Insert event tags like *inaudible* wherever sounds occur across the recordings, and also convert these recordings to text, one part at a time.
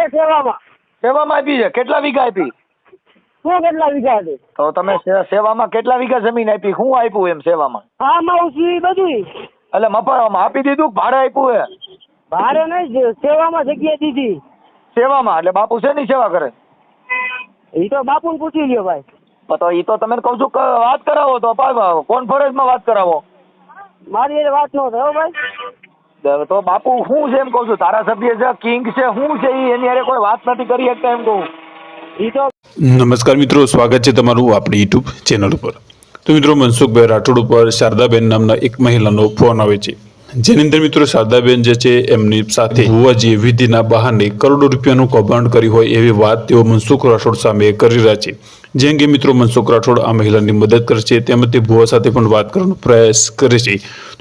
છે સેવામાં? સેવામાં આપી છે. કેટલા વીઘા આપી? શું કેટલા વીઘા આપી? તો તમે સેવામાં કેટલા વીઘા જમીન આપી? શું આપ્યું એમ સેવામાં? આમાં ઉછી બધું એટલે મફતમાં આપી દીધું ભાડે આપ્યું એ? ભાડે નહીં સેવામાં જગ્યા દીધી. સેવામાં? એટલે બાપુ શેની સેવા કરે? એ તો બાપુને પૂછી લ્યો ભાઈ. પણ તો એ તો તમે કહું છું વાત કરાવો તો કોન્ફરન્સમાં વાત કરાવો. મારી એ વાત નો થયો ભાઈ. તો બાપુ, હું છે એમ કહું છું, ધારાસભ્ય છે કિંગ છે, હું છે એની અરે કોઈ વાત નથી કરી શકતા એમ કહું. નમસ્કાર મિત્રો, સ્વાગત છે તમારું આપણી યુટ્યુબ ચેનલ ઉપર. તો મિત્રો, મનસુખભાઈ રાઠોડ ઉપર શારદાબેન નામના એક મહિલાનો ફોન આવે છે. જેની અંદર મિત્રો શારદાબેન જે છે એમની સાથે ભુવાજીએ વિધિના બહાને કરોડો રૂપિયાનું કૌભાંડ કર્યું હોય એવી વાત તેઓ મનસુખ રાઠોડ સામે કરી રહ્યા છે. જે અંગે મિત્રો મનસુખ રાઠોડ આ મહિલાની મદદ કરશે તેમજ તે ભુવા સાથે પણ વાત કરવાનો પ્રયાસ કરે છે.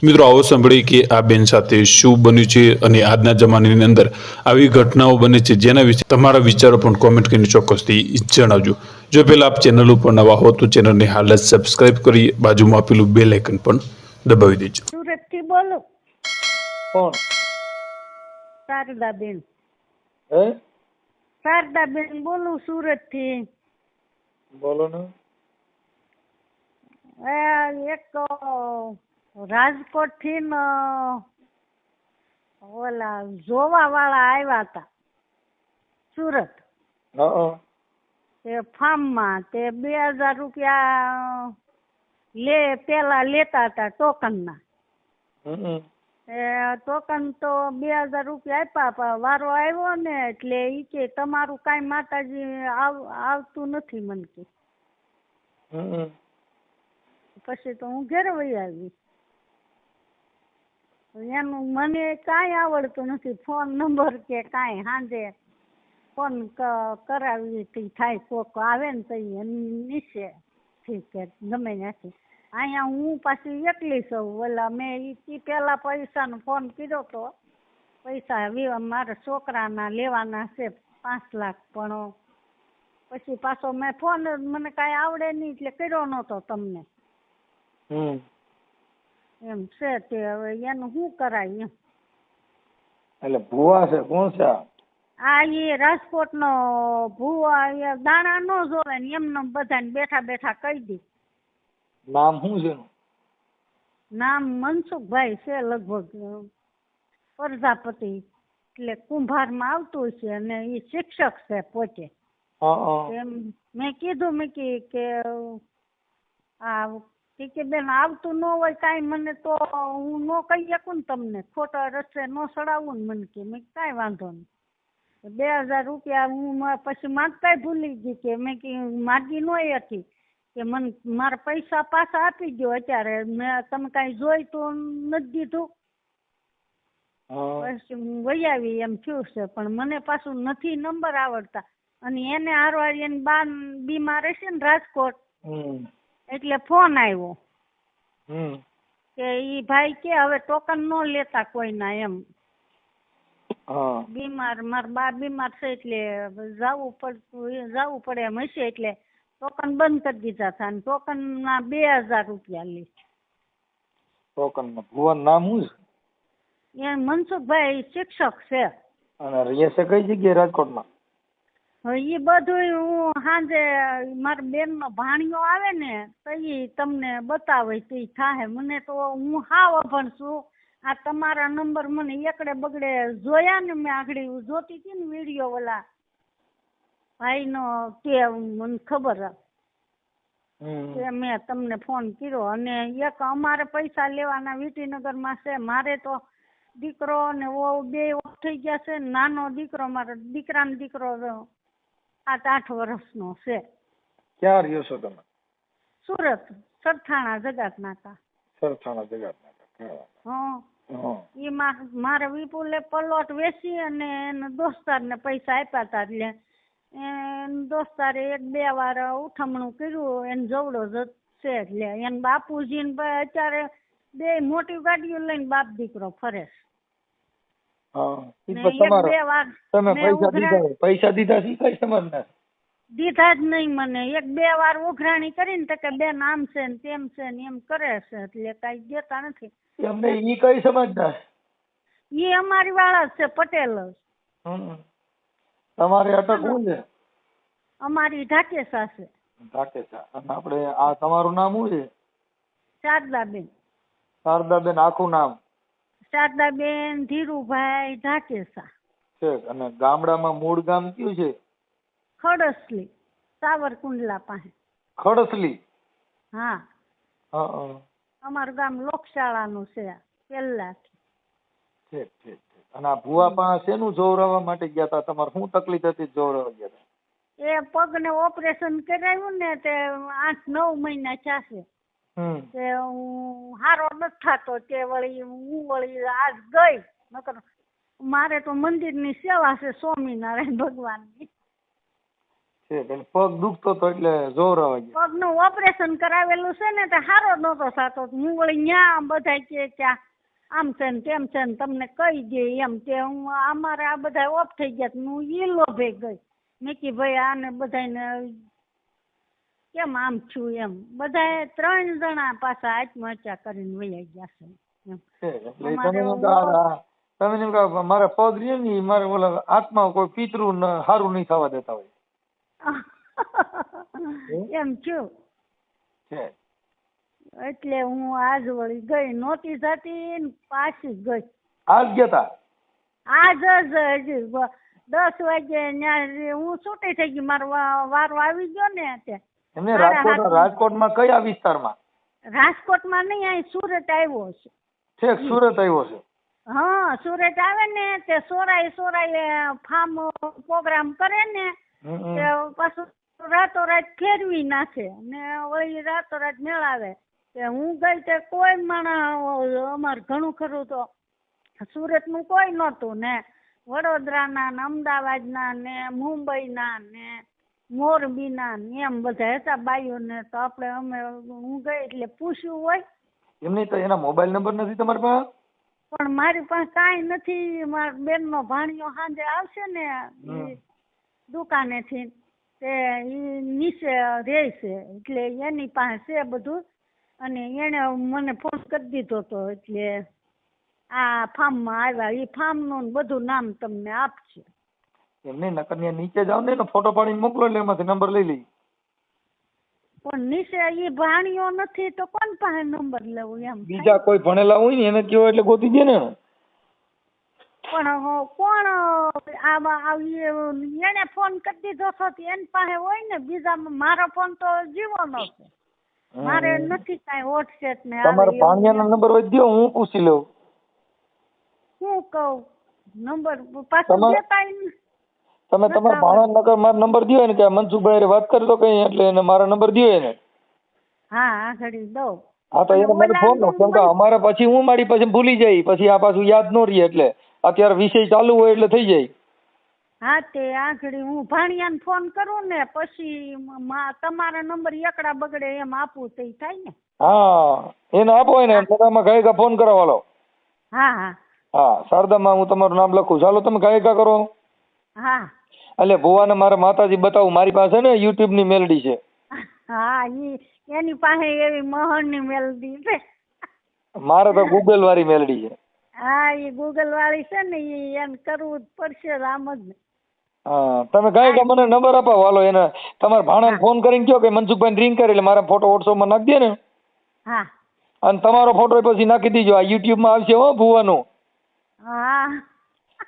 મિત્રો આવો સાંભળીએ કે આ બેન સાથે શું બન્યું છે અને આજના જમાનાની અંદર આવી ઘટનાઓ બને છે જેના વિશે તમારા વિચારો પણ કોમેન્ટ કરીને ચોક્કસથી જણાવજો. જો પહેલા આપ ચેનલ ઉપર નવા હો તો ચેનલને હાલ જ સબસ્ક્રાઇબ કરી બાજુમાં આપેલું બેલ આઇકન પણ દબાવી દેજો. કોણ? શારદાબેન. હે? શારદાબેન બોલું સુરતથી બોલો ને. એક રાજકોટથી ને ઓલા જોવા વાળા આવ્યા હતા. સુરત. તે ફાર્મમાં તે બે હજાર રૂપિયા લે પેલા લેતા હતા ટોકન ના એ ટોકન તો બે હજાર રૂપિયા આપ્યા પણ વારો આવ્યો ને એટલે એ કે તમારું કાંઈ માતાજી આવ આવતું નથી મને કે. પછી તો હું ઘરે વહી આવી. એનું મને કાંઈ આવડતું નથી ફોન નંબર કે કાંઈ સાંજે ફોન કરાવી થાય કોક આવે ને તો એ નીચે. ઠીક છે ગમે ત્યાંથી. અહીંયા હું પાછી એકલી છું. ઓલા મેં ઈ ઈ પેલા પૈસાનો ફોન કર્યો તો પૈસા મારા છોકરાના લેવાના છે પાંચ લાખ પણ. પછી પાછો મેં ફોન મને કાંઈ આવડે નહીં એટલે કર્યો નહોતો તમને. એમ છે તે હવે એનું શું કરાય એમ. એટલે ભુવા છે કોણ છે આ? એ રાજકોટનો ભૂવા ભુવા દાણા ન જોવે ને એમને બધાને બેઠા બેઠા કહી દે. નામ શું છે નામ મનસુખભાઈ છે લગભગ પ્રજાપતિ. એટલે કુંભારમાં આવતું છે અને એ શિક્ષક છે પોતે. મેં કીધું મેં કે આ કે બેન આવતું ન હોય કાંઈ મને તો હું ન કહી શકું ને તમને. ખોટા રસ્તે ન સડાવું ને મને કે મેં કાંઈ વાંધો નહીં. બે હજાર રૂપિયા હું પછી માગતા ભૂલી ગઈ કે મેં કે માગી ન હતી. કે મને મારા પૈસા પાછા આપી દો અત્યારે. મેં તમે કાંઈ જોઈ તો નથી દીધું. પછી હું વહી આવી એમ થયું છે. પણ મને પાછું નથી નંબર આવડતા. અને એને હારવાળી એની બા બીમાર હશે ને રાજકોટ એટલે ફોન આવ્યો. કે ઈ ભાઈ કે હવે ટોકન ન લેતા કોઈના એમ. હા. બીમાર મારા બા બીમાર છે એટલે જવું પડતું જવું પડે એમ હશે એટલે ટોકન બંધ કરી દીધા હતા અને ટોકન ના બે હજાર રૂપિયા લે. ટોકનમાં ભુવન નામ શું છે? એ મનસુખભાઈ શિક્ષક છે. અને રહે છે કઈ જગ્યાએ રાજકોટમાં? એ બધું હું સાંજે મારા બેન નો ભાણિયો આવે ને તો ઈ તમને બતાવે તો થાય થાહે. મને તો હું હાવ અભણ છું. આ તમારા નંબર મને એકડે બગડે જોયા ને મેં આગળ જોતી હતી ને વીડિયો ઓલા ભાઈનો કે મને ખબર કે મેં તમને ફોન કર્યો અને એક અમારે પૈસા લેવાના વિટીનગરમાં છે. મારે તો દીકરો ને વહુ બે થઈ ગયા છે. નાનો દીકરો મારો દીકરાનો દીકરો સાત આઠ વર્ષનો છે. ક્યાં રહ્યો છો તમે? સુરત સરથાણા જગાત નાકા સરથાણા જગાતના હં. હા. એ મારે વિપુલે પલોટ વેચી અને એને દોસ્તારને પૈસા આપ્યા હતા એટલે એને દોસ્તારે એક બે વાર ઉઠમણું કર્યું એને જવડો જ છે એટલે એને બાપુજી ને ભાઈ અત્યારે બે મોટી ગાડીઓ લઈને બાપ દીકરો ફરે પૈસા દીધા જ નહીં મને. એક બે વાર ઉઘરાણી કરીને તો કે બેન આમ છે ને તેમ છે ને એમ કરે છે. એટલે કઈ દેતા નથી. એમને ઈ કઈ સમાજના ઈ અમારી વાળા છે પટેલ જ. તમારે અટક શું છે? અમારી ઢાકેસા છે ઢાકેસા અને આપણે આ તમારું નામ શું છે? શારદાબેન. શારદાબેન આખું નામ? શારદાબેન ધીરુભાઈ ઢાકેસા છે. અને ગામડામાં મૂળ ગામ કયું છે? ખડસલી સાવરકુંડલા પાસે. ખડસલી? હા. હા હા. અમારું ગામ લોકશાળાનું છે પહેલાથી. ઠીક ઠીક ઠીક. અને આ ભુવા પાસે શેનું જોવરાવવા માટે ગયા હતા તમારે શું તકલીફ હતી જોવરાવવા ગયા હતા એ પગને ઓપરેશન કરાવ્યું ને તે આઠ નવ મહિના ચાસે તે હું હારો નથી થતો તે વળી હું વળી આજ ગઈ. નકર મારે તો મંદિરની સેવા છે સ્વામિનારાયણ ભગવાનની. છે એટલે પગ દુખતો તો એટલે જોવરાવવા ગયા. પગનું ઓપરેશન કરાવેલું છે ને તે હારો નહોતો થતો. હું વળી ન્યા બધા કે ત્યાં આમ છે ને તેમ છે ને તમને કહી દે એમ તે હું અમારે આ બધા ઓફ થઈ ગયા હું ઈ લોભે ગઈ. મેં કી ભાઈ આને બધાને કેમ આમ છું એમ? બધા ત્રણ જણા પાછા આત્મહત્યા કરીને વયા ગયા છે. તમે એમ કહો, મારા પગ રે ને મારે ઓલા આત્મા કોઈ પિતૃ સારું નહીં થવા દેતા હોય. *laughs* એમ છું. છે એટલે હું આજ વળી ગઈ. નહોતી જતી ને પાછી ગઈ. આજ ગયા આજ જ હજી દસ વાગે હું છૂટી થઈ ગઈ. મારો વારો આવી ગયો ને તે એમને રાજકોટ રાજકોટમાં કયા વિસ્તારમાં? રાજકોટમાં નહીં અહીં સુરત આવ્યો છે. ઠીક સુરત આવ્યો છે. હા સુરત આવે ને તે સોરાય સોરાય ફાર્મ પ્રોગ્રામ કરે ને પાછું રાતોરાત ફેરવી નાખે ને વળી રાતોરાત મેળાવે. તે હું ગઈ તે કોઈ માણસ અમારે ઘણું ખરું તો સુરતનું કોઈ નહોતું ને. વડોદરાના ને અમદાવાદના ને મુંબઈના ને મોરબીના ને એમ બધા હતા બાઈઓને તો આપણે અમે હું ગઈ એટલે પૂછ્યું હોય. એમની તો એના મોબાઈલ નંબર નથી તમારી પાસે? પણ મારી પાસે કાંઈ નથી. મારા બેનનો ભાણિયો સાંજે આવશે ને દુકાને દુકાનેથી તે ઈ નીચે રહે છે એટલે એની પાસે બધું. અને એણે મને ફોન કરી દીધો હતો એટલે આ ફાર્મમાં આવ્યા. એ ફાર્મનું ને બધું નામ તમને આપશે. નકર ત્યાં નીચે જાવ ને ફોટો પાડીને મોકલો એટલે એમાંથી નંબર લઈ લઈ. પણ નીચે એ ભાણિયો નથી તો કોણ પાસે નંબર લેવું એમ? બીજા કોઈ ભણેલા હોય ને એને કયો એટલે ગોતી દે ને પણ કોણ આમાં એને ફોન કરી દીધો છો તો એની પાસે હોય ને બીજા મારો ફોન તો જીવો છે. મારે નથી કાંઈ વોટ્સએપ ને તમારા. ભાણિયાનો નંબર હોય હું પૂછી લઉં. શું કહું? નંબર પાછો તમારે- તમે તમારા ભાણા નગર મારો નંબર દ્યો ને કે મનસુખભાઈ હારે વાત કરતો કઈ એટલે એને મારા નંબર દ્યો એને. હા આગળ દઉં હા તો એને મને ફોન નો કેમ કે અમારે પછી હું મારી પછી ભૂલી જાય પછી આ પાછું યાદ ન રહે એટલે. અત્યારે વિષય ચાલુ હોય એટલે થઈ જાય. હા તે આગળ હું ભાણિયાને ફોન કરું ને પછી તમારા નંબર એકડા બગડે એમ આપું તે થાય ને? હા એને આપો એને તમે ગાયકા ફોન કરાવવાનો હા હા. હા શારદામાં હું તમારું નામ લખું ચાલો તમે ગાયકા કરો. હા. એટલે ભુવાને મારા માતાજી બતાવું મારી પાસે ને યુટ્યુબની મેલડી છે. હા ઈ એની પાસે એવી મોહનની મેલડી છે. મારે તો ગૂગલ વાળી મેલડી છે. હા એ ગૂગલ વાળી છે ને ઈ એમ કરવું જ પડશે રામ જ ને. હા તમે ગાયકા મને નંબર અપાવો હાલો એને. તમારા ભાણાને ફોન કરીને કહો કે મનસુખભાઈ રિંગ કરે એટલે મારા ફોટો વોટ્સઅપમાં નાખી દે ને. હા. અને તમારો ફોટો પછી નાખી દીજો. આ યુટ્યુબમાં આવશે હો ભુવાનું. હા.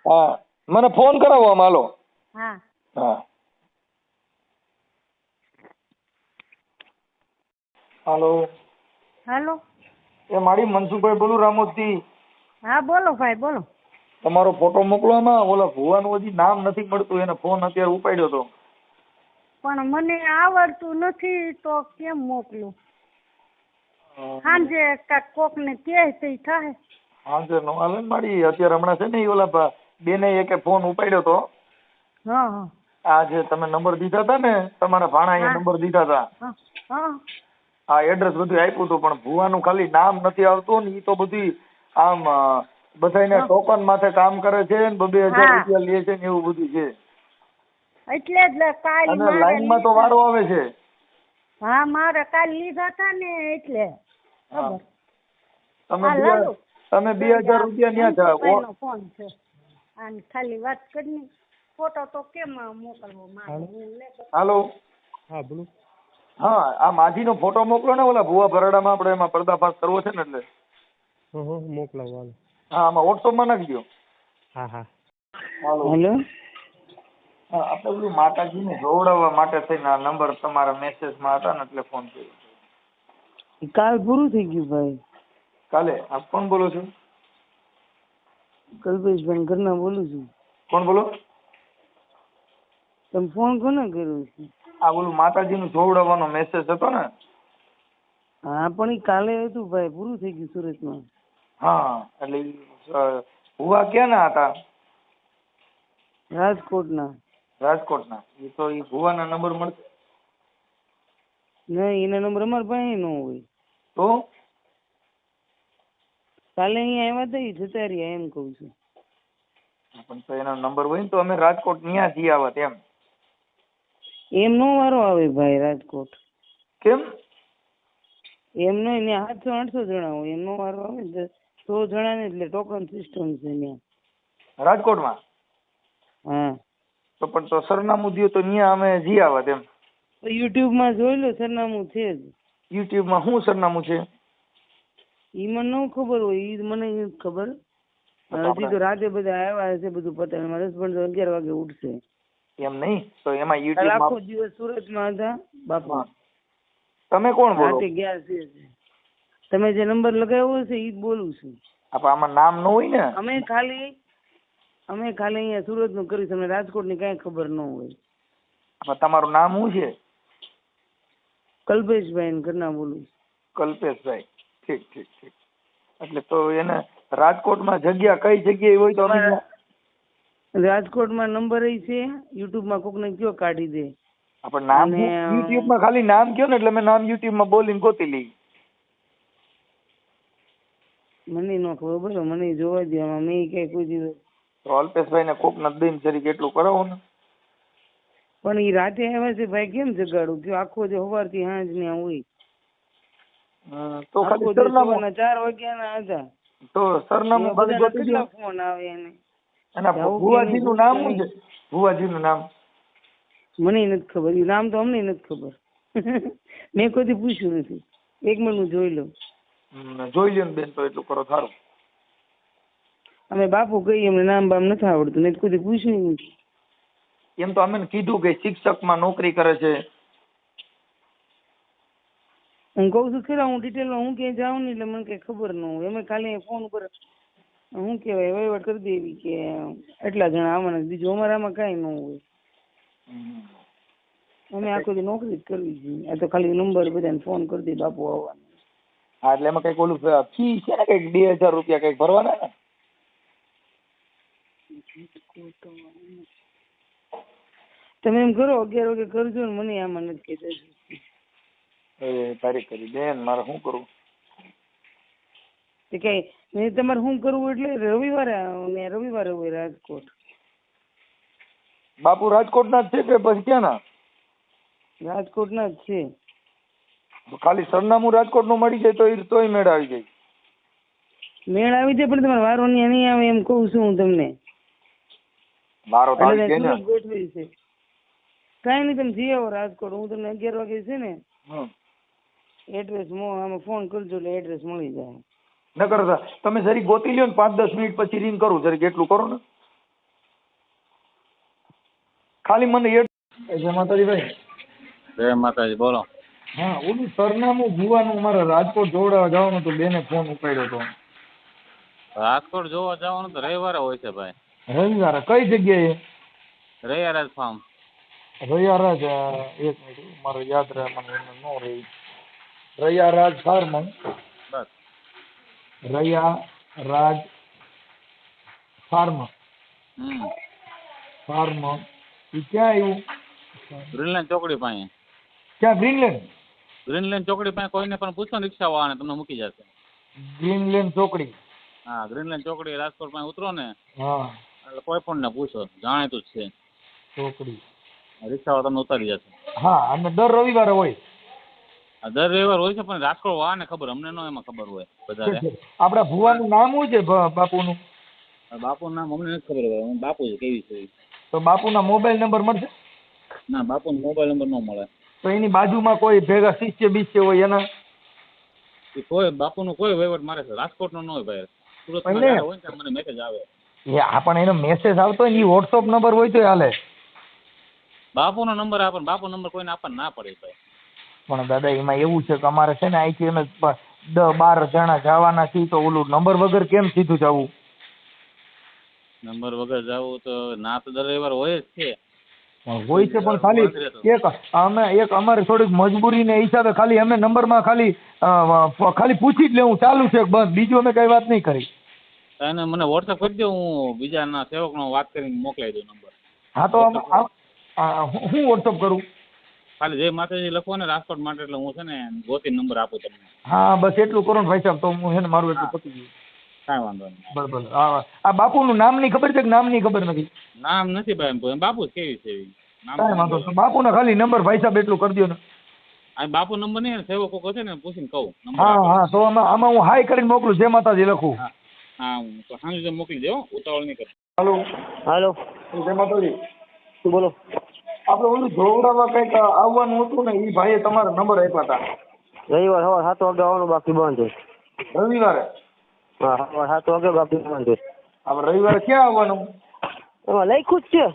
હા મને ફોન કરાવો આમ હાલો. હા. હા. હાલો. હાલો. એ મારી મનસુખભાઈ બોલું રામોદથી હા બોલો ભાઈ બોલો. તમારો ફોટો મોકલો આમાં ઓલા ભુવાનું હજી નામ નથી મળતું એને ફોન અત્યારે ઉપાડ્યો તો. પણ મને આવડતું નથી તો કેમ મોકલું? સાંજે કાંઈક કોકને કહે તો થાય. હા નો હાલે મારી અત્યારે હમણાં છે ને ઓલા બેને એકે ફોન ઉપાડ્યો તો. હા હા. આ જે તમે નંબર દીધા હતા ને તમારા ભાણા અહીંયા નંબર દીધા હતા આ એડ્રેસ બધું આપ્યું હતું પણ ભુવાનું ખાલી નામ નથી આવતું ને એ તો બધી આમ અ, બધાયને ટોકન માથે કામ કરે છે ને બબે હજાર રૂપિયા લે છે ને એવું બધું છે. એટલે જ કાલ અને લાઈનમાં તો વારો આવે છે. હા મારે કાલ લીધા હતા ને એટલે. તમે બે તમે બે હજાર રૂપિયા ન્યા જાઓ ફોન છે. અને ખાલી વાત કરી ફોટો તો કેમ મોકલવો હાલો. હા બોલો. હા આ માજી નો ફોટો મોકલો ને ઓલા ભુવા ભરડામાં આપણે એમાં પર્દાફાશ કરવો છે ને એટલે. મોકલાવો હાલો. હા આમાં વોટ્સઅપમાં નાખજો. હા હા. હેલો. હા આપણે પેલું માતાજીને જોવડાવવા માટે થઈને આ નંબર તમારા મેસેજમાં હતા ને એટલે ફોન કર્યો. કાલ પૂરું થઈ ગયું ભાઈ. કાલે? આપ કોણ બોલો છો? કલ્પેશભાઈ ઘરના બોલું છું. કોણ બોલો? તમે ફોન કોને કર્યો છે? આ બોલું માતાજીનું જોવડાવવાનો મેસેજ હતો ને. હા પણ એ કાલે હતું ભાઈ પૂરું થઈ ગયું સુરતમાં. હા એટલે ભુવા ક્યાંના હતા? રાજકોટના. રાજકોટના. એ તો એ ભુવાના નંબર મળશે? નહીં એના નંબર અમારા પાસે ન હોય. તો? કાલે અહીંયા આવ્યા હતા જતા રહ્યા એમ કહું છું. પણ તો એનો નંબર હોય ને તો અમે રાજકોટ ન્યા જઈ આવત એમ એમ નો વારો આવે ભાઈ રાજકોટ. કેમ? એમ એને આઠસો આઠસો જણા હોય એમનો વારો આવે ને તો સો જણા ને એટલે ટોકન સિસ્ટમ છે ત્યાં. રાજકોટમાં? હા. તો પણ તો સરનામું દ્યો તો ન્યા અમે જી આવત એમ તો યુટ્યુબમાં જોઈ લો સરનામું છે જ. યુટ્યુબમાં શું સરનામું છે? ઈ મને ન ખબર હોય ઈ મને ખબર. હજી તો રાતે બધા આવ્યા હશે બધું પતાવીને મારે હસબન્ડ તો અગિયાર વાગે ઉઠશે. એમ નહીં? તો એમાં યુટ્યુબ આખો દિવસ સુરતમાં હતા બાપા. તમે કોણ બોલો? રાતે ગયા છે. તમે જે નંબર લગાવ્યો છે એ જ બોલું છું. આમાં નામ ન હોય ને? અમે ખાલી અમે ખાલી અહીંયા સુરતનું કર્યું છે રાજકોટની કઈ ખબર ન હોય. તમારું નામ શું છે? કલ્પેશભાઈ ને ઘરના બોલું કલ્પેશભાઈ. ઠીક ઠીક ઠીક. એટલે તો એને રાજકોટમાં જગ્યા કઈ જગ્યાએ હોય તો અમે રાજકોટમાં નંબર એ છે યુટ્યુબમાં કોકને કયો કાઢી દે. આપણે નામ યુટ્યુબ? યુટ્યુબમાં ખાલી નામ કયો ને એટલે મેં નામ યુટ્યુબમાં બોલીને ગોતી લઈ. મને નો ખબર બોલો મને જોવા દે આમાં મેં કઈ કોઈ તો અલ્પેશભાઈને કોક ન દઈને જરીક એટલું કરાવો ને. પણ એ રાતે આવ્યા છે ભાઈ કેમ જગાડું? કયો આખો જે સવારથી સાંજ ને હોય. તો ખાલી સરનામું ચાર વાગ્યાના હતા. તો સરનામું ખાલી ગોતી દો ફોન આવે એને? અને ભુવાજી નું નામ શું છે? ભુવાજીનું નામ. મને નથી ખબર. ઈ નામ તો અમને નથી ખબર. *laughs* મેં કોઈ પૂછ્યું નથી. એક મિનિટ હું જોઈ લઉં. જોઈ લ્યો ને બેન તો એટલું કરો સારું. અમે બાપુ કહીએ અમને નામ બામ નથી આવડતું નહીં કોઈ પૂછ્યું નથી એમ તો અમે કીધું કે શિક્ષકમાં નોકરી કરે છે. હું કહું છું ખરા હું ડિટેલમાં હું ક્યાંય જાઉં ને એટલે મને કઈ ખબર ન હોય. અમે ખાલી ફોન ઉપર હું કહેવાય વહીવટ કરી દેવી કે એટલા જણા આવવાના બીજું અમારે આમાં કાંઈ ન હોય. અમે આખો દી નોકરી જ કરવી જોઈએ. આ તો ખાલી નંબર બધાને ફોન કરી દે બાપુ આવવાનું. હા એટલે એમાં કંઈક ઓલું ફી છે ને કંઈક બે હજાર રૂપિયા કંઈક ભરવાના ને? તમે એમ કરો અગિયાર વાગે કરજો ને મને આમાં નથી કહેતા એ તારીખ કરી બેન મારે શું કરવું? તે કઈ મેં તમારે શું કરવું એટલે રવિવારે મેં રવિવારે હોય રાજકોટ. બાપુ રાજકોટના જ છે કે પછી ક્યાંના? રાજકોટના જ છે. ખાલી સરનામું રાજકોટનું મળી જાય તો એ તોય મેળ આવી જાય. મેળ આવી જાય પણ તમારે વારો નહીં આવે એમ કહું છું હું તમને. મારો તો આવી જાય ગોઠવી છે. કાંઈ નહીં તમે જઈ આવો રાજકોટ. હું તમને અગિયાર વાગે છે ને એડ્રેસ આમાં ફોન કરજો એટલે એડ્રેસ મળી જાય. નકર તમે જરી ગોતી લ્યો ને પાંચ દસ મિનિટ પછી રિંગ કરું જરી એટલું કરો ને. ખાલી મને એડ્રેસ જય માતાજી ભાઈ. જય માતાજી બોલો. હા ઓલું સરનામું ભુવાનું મારે રાજકોટ જોડાવા જવાનું હતું બેને ફોન ઉપાડ્યો હતો રાજકોટ જોવા જવાનું તો રવિવારે હોય છે ભાઈ. રવિવારે? કઈ જગ્યાએ? રૈયારાજ ફાર્મ રૈયારાજ એક મિનિટ મારે યાદ રહે મને એનું ન રહી. રૈયારાજ ફાર્મ બસ. રૈયારાજ ફાર્મ હમ. ફાર્મ ઈ ક્યાં આવ્યું ગ્રીનલેન્ડ ચોકડી પાસે. ક્યાં? ગ્રીનલેન્ડ ગ્રીનલેન્ડ ચોકડી પાસે કોઈને પણ પૂછો ને રિક્ષા વાળાને તમને મૂકી જશે. ગ્રીનલેન્ડ ચોકડી? હા ગ્રીનલેન્ડ ચોકડી રાજકોટ પાસે ઉતરો ને હા. એટલે કોઈ પણ ને પૂછો જાણીતું જ છે. ચોકડી. રિક્ષા વાળા તમને ઉતારી જશે. હા અને દર રવિવારે હોય. દર રવિવાર હોય છે પણ રાજકોટ વાળાને ખબર અમને નો એમાં ખબર હોય વધારે આપડા ભુવાનું નામ શું છે બાપુનું? બાપુનું નામ અમને નથી ખબર હોય બાપુ કેવી છે. તો બાપુના મોબાઈલ નંબર મળશે? ના બાપુનો મોબાઈલ નંબર ન મળે. તો એની બાજુમાં કોઈ ભેગા શિષ્ય બિષ્ય હોય એના? એ કોઈ બાપુનો કોઈ વહીવટ મારે છે. રાજકોટનો ન હોય ભાઈ. સુરતમાં જ્યારે હોય ને ત્યારે મને મેસેજ આવે. એ આ પણ એનો મેસેજ આવતો હોય ને એ વોટ્સઅપ નંબર હોય તો હાલે. બાપુનો નંબર આપણ બાપુ બાપુનો નંબર કોઈને આપણને ના પડે ભાઈ. પણ દાદા એમાં એવું છે કે અમારે છે ને અહીંથી અમે પ- દસ બાર જણા જવાના છીએ તો ઓલું નંબર વગર કેમ સીધું જવું? નંબર વગર જવું તો ના તો દર રવિવાર હોય જ છે. હોય છે પણ ખાલી એક અમે એક અમારે થોડીક મજબૂરીને હિસાબે ખાલી અમે નંબરમાં ખાલી અ, અ, ખાલી પૂછી જ લેવું ચાલુ છે બસ બીજું અમે કઈ વાત નહીં કરી. અને મને વોટ્સઅપ કરી દો હું બીજાના સેવકનો વાત કરીને મોકલાઈ દઉં નંબર હા તો હું વોટ્સઅપ કરું? ખાલી જય માતાજી લખો ને રાજકોટ માટે એટલે હું છે ને ગોતી નંબર આપું તમને. હા બસ એટલું કરો ને ભાઈ સાહેબ તો હું છે ને મારું એટલું પતી ગયું. કાંઈ વાંધો નહીં. બરાબર. આ આ બાપુનું નામની ખબર છે કે નામની ખબર નથી? નામ નથી ભાઈ બાપુ જ કેવી છે નામ કાંઈ વાંધો નહીં. બાપુના ખાલી નંબર ભાઈ સાહેબ એટલું કરી દો ને. બાપુ નંબર નહીં સેવકો કહો છે ને પૂછીને કહું. હા હા તો આમાં આમાં હું હાઈ કરીને મોકલું જય માતાજી લખું. હા. હા હું તો સાંજે મોકલી દેવો ઉતાવળ નહીં કરું હાલો. હાલો. જય માતાજી. બોલો? આપણે ઓલું જોવડામાં કંઈક આવવાનું હતું ને એ ભાઈએ તમારા નંબર આપ્યા હતા. રવિવાર સવાર સાત વાગે આવવાનું બાકી બંધ છે. રવિવારે? હા સાત વાગે બાપુ છે. આપણે રવિવારે ક્યાં આવવાનું? એમાં લખ્યું જ છે.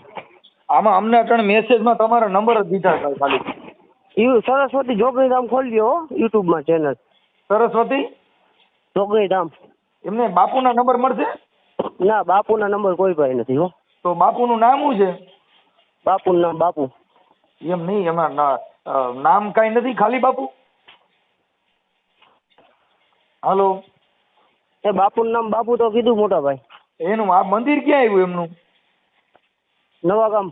આમાં અમને ત્રણ મેસેજમાં તમારા નંબર જ દીધા હતા ખાલી. એવું સરસ્વતી જોગણી ધામ ખોલી દો યુટ્યુબમાં ચેનલ સરસ્વતી? જોગણી ધામ એમને બાપુના નંબર મળશે? ના બાપુના નંબર કોઈ પાસે નથી હો. તો બાપુનું નામ શું છે? બાપુનું નામ બાપુ. એમ નહીં એમાં નામ કાંઈ નથી ખાલી બાપુ? હાલો? એ બાપુનું નામ બાપુ તો કીધું મોટા ભાઈ. એનું આ મંદિર ક્યાં આવ્યું એમનું? નવા ગામ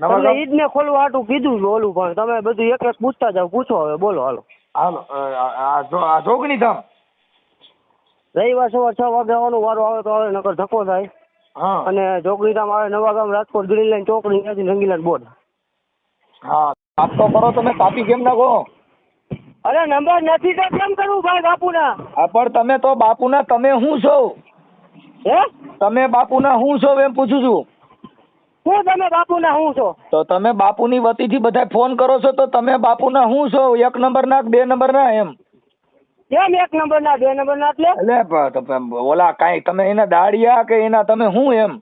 તમને ઈદ ને ખોલવા હાટું કીધું ઓલું પણ તમે બધું એક એક પૂછતા જાવ પૂછો હવે બોલો હાલો. હાલો આ- આ જો- આ જોગણી ધામ. રવિવાર સવાર છ વાગે આવવાનો વારો આવે તો આવે નકર ધક્કો થાય. હા. અને જોગની ધામ આવે નવા ગામ રાજકોટ ગ્રીન લાઈન ચોકડી ત્યાંથી રંગીલાલ બોર્ડ. હા કાપ તો કરો તમે કાપી કેમ નાખો અરે નંબર નથી તો કેમ કરવું ભાઈ બાપુના? હા પણ તમે તો બાપુના તમે શું છો? હે? તમે બાપુના શું છો એમ પૂછું છું. શું તમે બાપુના હું છો? તો તમે બાપુની વતીથી બધા ફોન કરો છો તો તમે બાપુના શું છો? એક નંબર ના બે નંબર ના એમ. કેમ એક નંબર ના બે નંબર ના એટલે એટલે ઓલા કાંઈ તમે એના દાડિયા કે એના તમે શું એમ?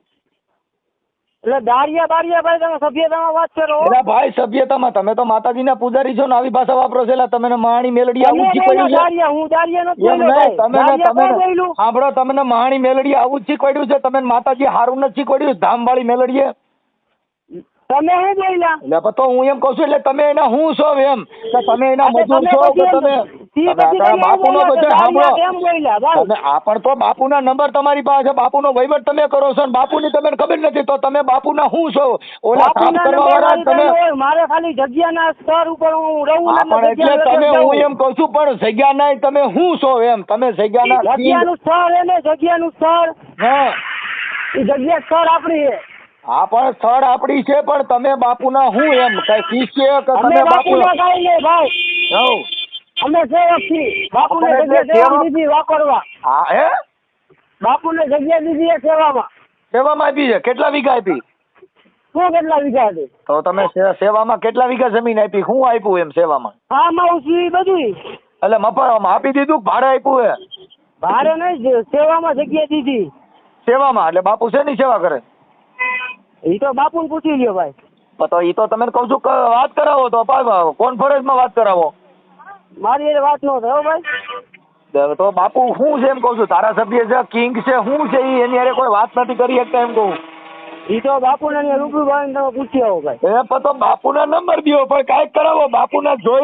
એટલે દારિયા બારિયા ભાઈ તમે સભ્યતામાં વાત કરો. એના ભાઈ સભ્યતામાં તમે તો માતાજીના પૂજારી છો ને આવી ભાષા વાપરો છે. એટલે તમને માણી મેલડી આવું જ શીખવાડ્યું છે. દારિયા હું દારિયા નથી બોલ્યો ભાઈ. તમે દારિયા તમે સાંભળો તમને માણી મેલડી આવું જ શીખવાડ્યું છે. તમે માતાજી હારું નથી શીખવાડ્યું ધામવાળી મેલડીએ. તમે શું બોલ્યા? એટલે તો હું એમ કહું છું એટલે તમે એના હું છો એમ. તમે એના મજૂર છો કે તમે બાપુનો બધો સાંભળો? તમે આ તો બાપુના નંબર તમારી પાસે બાપુનો વહીવટ તમે કરો છો ને બાપુની તમને ખબર નથી તો તમે બાપુના હું છો? ઓલા કામ કરવા તમે મારે ખાલી જગ્યાના સ્તર ઉપર હું રહું ને પણ એટલે તમે હું એમ કહું છું પણ જગ્યા નહીં તમે હું છો એમ? તમે જગ્યાના જગ્યાનું સ્થળ એને જગ્યાનું સ્થળ હા. જગ્યા સ્થળ આપણી છે હા પણ સ્થળ આપડી છે પણ તમે બાપુના હું એમ કઈ શિષ્ય કે તમે બાપુ ભાઈ. અમે સેવકથી બાપુને જગ્યા સેવા દીધી વાપરવા હા હે? બાપુને જગ્યા દીધી એ સેવામાં. સેવામાં આપી છે. કેટલા વીઘા આપી? શું કેટલા વીઘા છે તો તમે સેવામાં કેટલા વીઘા જમીન આપી? શું આપ્યું એમ સેવામાં? આમાં ઉછી બધું એટલે મફતમાં આપી દીધું ભાડે આપ્યું હે ભાડે નહીં સેવામાં જગ્યા દીધી. સેવામાં? એટલે બાપુ શેની સેવા કરે? એ તો બાપુને પૂછી લ્યો ભાઈ. તો એ તો તમે કહું છું વાત કરાવો તો કોન્ફરન્સમાં વાત કરાવો. મારી એ વાત નો થયો ભાઈ. તો બાપુ હું છે એમ કહું છું ધારાસભ્ય છે કિંગ છે હું છે એ એની અરે કોઈ વાત નથી કરી શકતા એમ કહું. ઈ તો બાપુને ને રૂબરૂ ભાઈ તમે પૂછી આવો ભાઈ. એ તો બાપુના નંબર દો પણ કાંઈક કરાવો બાપુના જોઈ